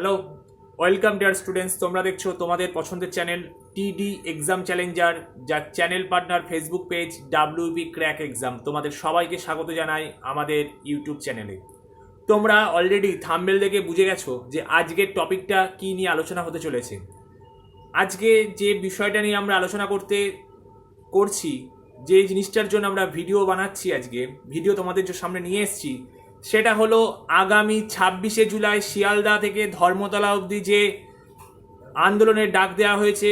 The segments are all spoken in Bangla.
হ্যালো ওয়েলকাম ডিয়ার স্টুডেন্টস তোমরা দেখছ তোমাদের পছন্দের চ্যানেল টিডি এক্সাম চ্যালেঞ্জার যার channel partner Facebook page WB crack exam তোমাদের সবাইকে স্বাগত জানাই আমাদের ইউটিউব চ্যানেলে তোমরা অলরেডি থাম্বেল দেখে বুঝে গেছো যে আজকের টপিকটা কী নিয়ে আলোচনা হতে চলেছে। আজকে যে বিষয়টা নিয়ে আমরা আলোচনা করতে করছি, যে জিনিসটার জন্য আমরা ভিডিও বানাচ্ছি আজকে ভিডিও তোমাদের সামনে নিয়ে এসেছি সেটা হলো আগামী ছাব্বিশে জুলাই শিয়ালদা থেকে ধর্মতলা অবধি যে আন্দোলনের ডাক দেওয়া হয়েছে,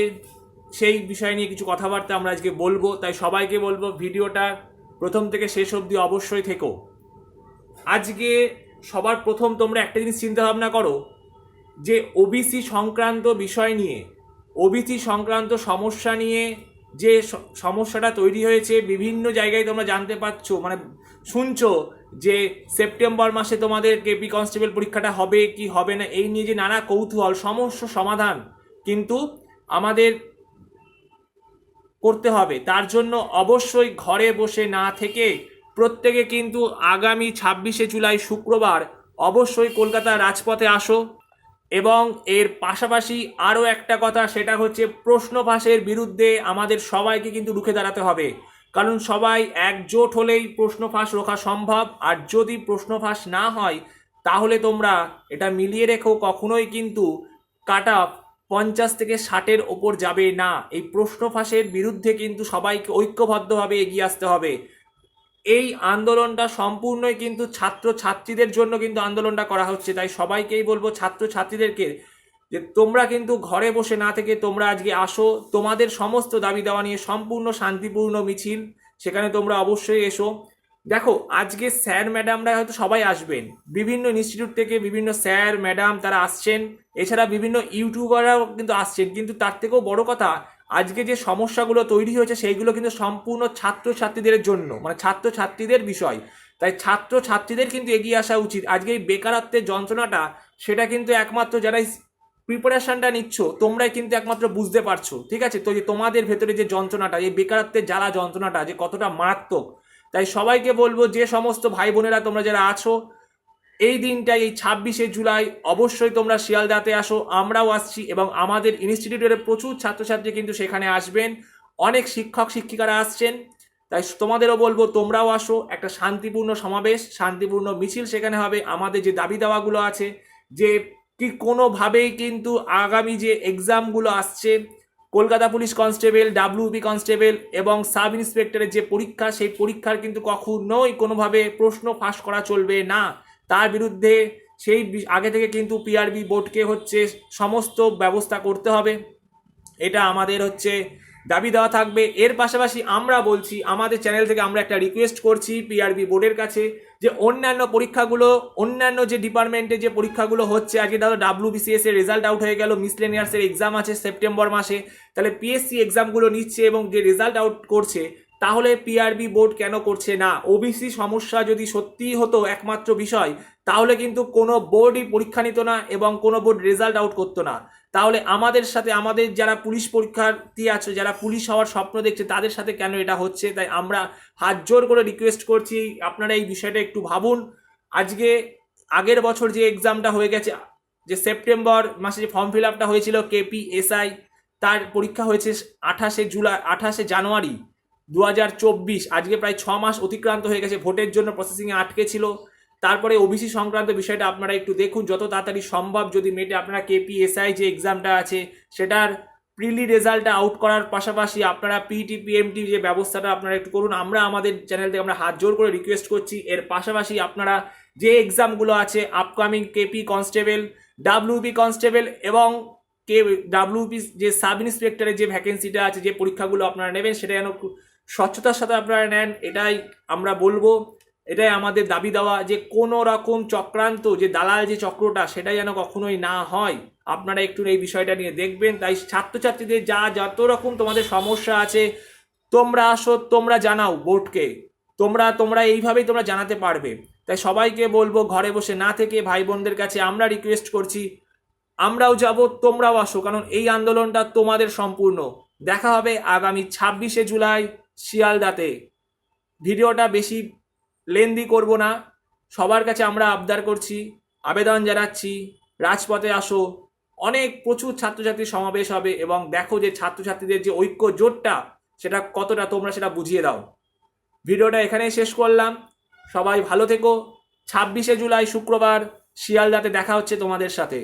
সেই বিষয় নিয়ে কিছু কথাবার্তা আমরা আজকে বলব। তাই সবাইকে বলব, ভিডিওটা প্রথম থেকে শেষ অবধি অবশ্যই থেকো। আজকে সবার প্রথম তোমরা একটা জিনিস চিন্তা ভাবনা করো, যে ওবিসি সংক্রান্ত বিষয় নিয়ে ওবিসি সংক্রান্ত সমস্যা নিয়ে যে সমস্যাটা তৈরি হয়েছে, বিভিন্ন জায়গায় তোমরা জানতে পারছ মানে শুনছো যে সেপ্টেম্বর মাসে তোমাদের কেপি কনস্টেবল পরীক্ষাটা হবে, কি হবে না, এই নিয়ে যে নানা কৌতূহল সমস্যা সমাধান কিন্তু আমাদের করতে হবে। তার জন্য অবশ্যই ঘরে বসে না থেকে প্রত্যেকে কিন্তু আগামী ছাব্বিশে জুলাই শুক্রবার অবশ্যই কলকাতার রাজপথে আসো এবং এর পাশাপাশি আরও একটা কথা, সেটা হচ্ছে প্রশ্ন ফাঁসের বিরুদ্ধে আমাদের সবাইকে কিন্তু রুখে দাঁড়াতে হবে। কারণ সবাই একজোট হলেই প্রশ্ন ফাঁস রোখা সম্ভব, আর যদি প্রশ্ন ফাঁস না হয়, তাহলে তোমরা এটা মিলিয়ে রেখো কখনোই কিন্তু কাট পঞ্চাশ থেকে ষাটের ওপর যাবে না। এই প্রশ্ন ফাঁসের বিরুদ্ধে কিন্তু সবাইকে ঐক্যবদ্ধভাবে এগিয়ে আসতে হবে। এই আন্দোলনটা সম্পূর্ণই কিন্তু ছাত্র ছাত্রীদের জন্য কিন্তু আন্দোলনটা করা হচ্ছে, তাই সবাইকেই বলব ছাত্র ছাত্রীদেরকে যে তোমরা কিন্তু ঘরে বসে না থেকে তোমরা আজকে আসো, তোমাদের সমস্ত দাবি দেওয়া নিয়ে সম্পূর্ণ শান্তিপূর্ণ মিছিল, সেখানে তোমরা অবশ্যই এসো। দেখো, আজকে স্যার ম্যাডামরা হয়তো সবাই আসবেন। বিভিন্ন ইনস্টিটিউট থেকে বিভিন্ন স্যার ম্যাডাম তারা আসছেন। এছাড়া বিভিন্ন ইউটিউবাররাও কিন্তু আসছেন। কিন্তু তার থেকেও বড় কথা, আজকে যে সমস্যাগুলো তৈরি হয়েছে, সেইগুলো কিন্তু সম্পূর্ণ ছাত্র ছাত্রীদের জন্য মানে ছাত্র ছাত্রীদের বিষয়। তাই ছাত্র ছাত্রীদের কিন্তু এগিয়ে আসা উচিত। আজকে এই বেকারত্বের যন্ত্রণাটা, সেটা কিন্তু একমাত্র যারা প্রিপারেশনটা নিচ্ছ, তোমরাই কিন্তু একমাত্র বুঝতে পারছ, ঠিক আছে? তো যে তোমাদের ভেতরে যে যন্ত্রণাটা, এই বেকারত্বের জ্বালা যন্ত্রণাটা, যে কতটা মারাত্মক, তাই সবাইকে বলব যে সমস্ত ভাই বোনেরা, তোমরা যারা আছো, এই দিনটাই, এই ছাব্বিশে জুলাই, অবশ্যই তোমরা শিয়ালদাতে আসো, আমরাও আসছি এবং আমাদের ইনস্টিটিউটের প্রচুর ছাত্রছাত্রী কিন্তু সেখানে আসবেন। অনেক শিক্ষক, শিক্ষিকারা আসছেন। তাই তোমাদেরও বলব, তোমরাও আসো, একটা শান্তিপূর্ণ সমাবেশ, শান্তিপূর্ণ মিছিল সেখানে হবে। আমাদের যে দাবি দাওয়াগুলো আছে, যে কি কোনোভাবেই কিন্তু আগামী যে এক্সামগুলো আসছে, Kolkata police constable WB constable এবং সাব ইন্সপেক্টরের যে পরীক্ষা, সেই পরীক্ষার কিন্তু কখনোই কোনোভাবে প্রশ্ন ফাঁস করা চলবে না। তার বিরুদ্ধে সেই আগে থেকে কিন্তু পিআরবি বোর্ডকে হচ্ছে সমস্ত ব্যবস্থা করতে হবে। এটা আমাদের হচ্ছে দাবি দেওয়া থাকবে। এর পাশাপাশি আমরা বলছি, আমাদের চ্যানেল থেকে আমরা একটা রিকোয়েস্ট করছি পিআরবি বোর্ডের কাছে যে অন্যান্য পরীক্ষাগুলো, অন্যান্য যে ডিপার্টমেন্টে যে পরীক্ষাগুলো হচ্ছে আজকে ধরো ডাব্লিউ বিসিএস এর রেজাল্ট আউট হয়ে গেল মিসলেনিয়ার্সের এক্সাম আছে সেপ্টেম্বর মাসে, তাহলে পিএসসি এক্সামগুলো নিচ্ছে এবং যে রেজাল্ট আউট করছে, তাহলে পিআরবি বোর্ড কেন করছে না? ওবিসি সমস্যা যদি সত্যিই হতো একমাত্র বিষয়, তাহলে কিন্তু কোনো বোর্ডই পরীক্ষা নিত না এবং কোনো বোর্ড রেজাল্ট আউট করতো না। তাহলে আমাদের সাথে, আমাদের যারা পুলিশ পরীক্ষার্থী আছে, যারা পুলিশ হওয়ার স্বপ্ন দেখছে, তাদের সাথে কেন এটা হচ্ছে? তাই আমরা হাত জোর করে রিকোয়েস্ট করছি, আপনারা এই বিষয়টা একটু ভাবুন। আজকে আগের বছর যে এক্সামটা হয়ে গেছে, যে সেপ্টেম্বর মাসে যে ফর্ম ফিল আপটা হয়েছিল কেপি এসআই তার পরীক্ষা হয়েছে আঠাশে জুলাই, আঠাশে জানুয়ারি দু হাজার চব্বিশ। আজকে প্রায় ছ মাস অতিক্রান্ত হয়ে গেছে, ভোটের জন্য প্রসেসিংয়ে আটকে ছিল। তারপরে ওবিসি সংক্রান্ত বিষয়টা আপনারা একটু দেখুন। যত তাড়াতাড়ি সম্ভব যদি মেটে আপনারা কেপিএসআই যে এক্সামটা আছে, সেটার প্রিলি রেজাল্টটা আউট করার পাশাপাশি আপনারা পিটি পিএমটি যে ব্যবস্থাটা আপনারা একটু করুন। আমরা আমাদের চ্যানেল থেকে আমরা হাত জোর করে রিকোয়েস্ট করছি। এর পাশাপাশি আপনারা যে এক্সামগুলো আছে upcoming KP constable WB constable এবং কে ডাব্লিউপি যে সাব ইন্সপেক্টরের যে ভ্যাকেন্সিটা আছে, যে পরীক্ষাগুলো আপনারা নেবেন, সেটা যেন স্বচ্ছতার সাথে আপনারা নেন, এটাই আমরা বলব। এটাই আমাদের দাবি দেওয়া যে কোনো রকম চক্রান্ত, যে দালাল যে চক্রটা, সেটা যেন কখনোই না হয়। আপনারা একটু এই বিষয়টা নিয়ে দেখবেন। তাই ছাত্রছাত্রীদের যা যত রকম তোমাদের সমস্যা আছে, তোমরা আসো, তোমরা জানাও বোর্ডকে। তোমরা তোমরা এইভাবেই তোমরা জানাতে পারবে। তাই সবাইকে বলব, ঘরে বসে না থেকে ভাই বোনদের কাছে আমরা রিকোয়েস্ট করছি, আমরাও যাব, তোমরাও আসো, কারণ এই আন্দোলনটা তোমাদের সম্পূর্ণ। দেখা হবে আগামী ছাব্বিশে জুলাই শিয়ালদাতে। ভিডিওটা বেশি লেন্দি করব না। সবার কাছে আমরা আবদার করছি, আবেদন জানাচ্ছি, রাজপথে আসো। অনেক প্রচুর ছাত্রছাত্রীর সমাবেশ হবে এবং দেখো যে ছাত্রছাত্রীদের যে ঐক্য জোটটা, সেটা কতটা তোমরা সেটা বুঝিয়ে দাও। ভিডিওটা এখানেই শেষ করলাম। সবাই ভালো থেকো। ছাব্বিশে জুলাই শুক্রবার, শিয়ালদাতে দেখা হচ্ছে তোমাদের সাথে।